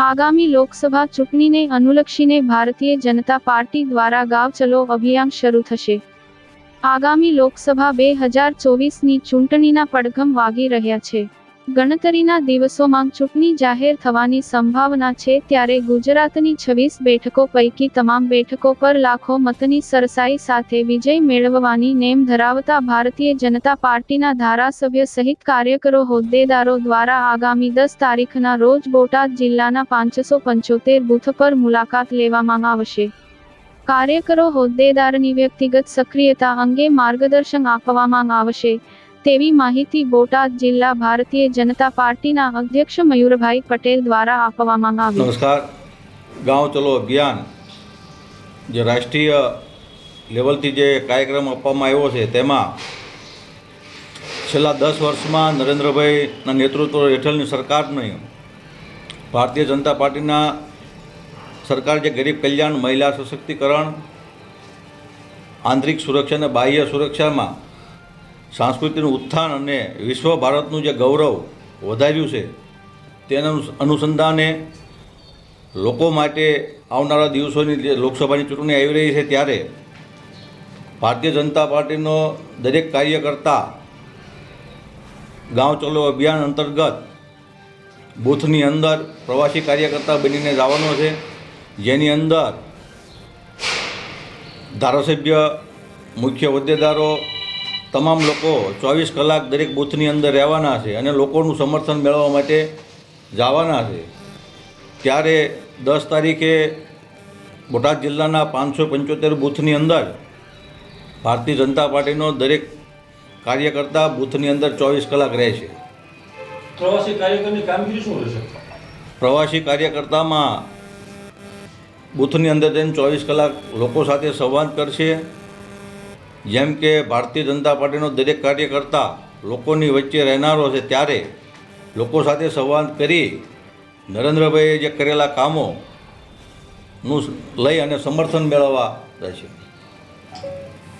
આગામી લોકસભા ચૂંટણીને અનુલક્ષીને ભારતીય જનતા પાર્ટી દ્વારા ગાવ ચલો અભિયાન શરૂ થશે. આગામી લોકસભા બે હજાર ચોવીસની ચૂંટણીના પડઘમ વાગી રહ્યા છે. ગણતરીના દિવસોમાં ચૂંટણી જાહેર થવાની સંભાવના છે ત્યારે ગુજરાતની છવ્વીસ બેઠકો પૈકી તમામ બેઠકો પર લાખો મતની સરસાઈ સાથે વિજય મેળવવાની નેમ ધરાવતા ભારતીય જનતા પાર્ટીના ધારાસભ્ય સહિત કાર્યકરો હોદ્દેદારો દ્વારા આગામી દસ તારીખના રોજ બોટાદ જિલ્લાના પાંચસો પંચોતેર બૂથ પર મુલાકાત લેવામાં આવશે. કાર્યકરો હોદ્દેદારની વ્યક્તિગત સક્રિયતા અંગે માર્ગદર્શન આપવામાં આવશે. તેવી માહિતી બોટાદ જિલ્લા ભારતીય જનતા પાર્ટીના અધ્યક્ષ મયુરભાઈ પટેલ દ્વારા આપવામાં આવી. નમસ્કાર. ગાંવ ચલો અભિયાન જે રાષ્ટ્રીય લેવલથી જે કાર્યક્રમ આપવામાં આવ્યો છે, તેમાં છેલ્લા દસ વર્ષમાં નરેન્દ્રભાઈના નેતૃત્વ હેઠળની સરકારની ભારતીય જનતા પાર્ટીના સરકાર જે ગરીબ કલ્યાણ, મહિલા સશક્તિકરણ, આંતરિક સુરક્ષા અને બાહ્ય સુરક્ષામાં સાંસ્કૃતિકનું ઉત્થાન અને વિશ્વ ભારતનું જે ગૌરવ વધાર્યું છે, તેના અનુસંધાને લોકો માટે આવનારા દિવસોની લોકસભાની ચૂંટણી આવી રહી છે ત્યારે ભારતીય જનતા પાર્ટીનો દરેક કાર્યકર્તા ગાંવ ચલો અભિયાન અંતર્ગત બૂથની અંદર પ્રવાસી કાર્યકર્તા બનીને જવાનો છે. જેની અંદર ધારાસભ્ય, મુખ્ય હોદ્દેદારો તમામ લોકો ચોવીસ કલાક દરેક બૂથની અંદર રહેવાના છે અને લોકોનું સમર્થન મેળવવા માટે જવાના છે. ત્યારે દસ તારીખે બોટાદ જિલ્લાના પાંચસો પંચોતેર બૂથની અંદર ભારતીય જનતા પાર્ટીનો દરેક કાર્યકર્તા બૂથની અંદર ચોવીસ કલાક રહે છે. પ્રવાસી કાર્યકરની કામગીરી શું રહેશે? પ્રવાસી કાર્યકર્તામાં બૂથની અંદર જઈને ચોવીસ કલાક લોકો સાથે સંવાદ કરશે. જેમ કે ભારતીય જનતા પાર્ટીનો દરેક કાર્યકર્તા લોકોની વચ્ચે રહેનારો છે ત્યારે લોકો સાથે સંવાદ કરી નરેન્દ્રભાઈએ જે કરેલા કામોનું લઈ અને સમર્થન મેળવવા રહેશે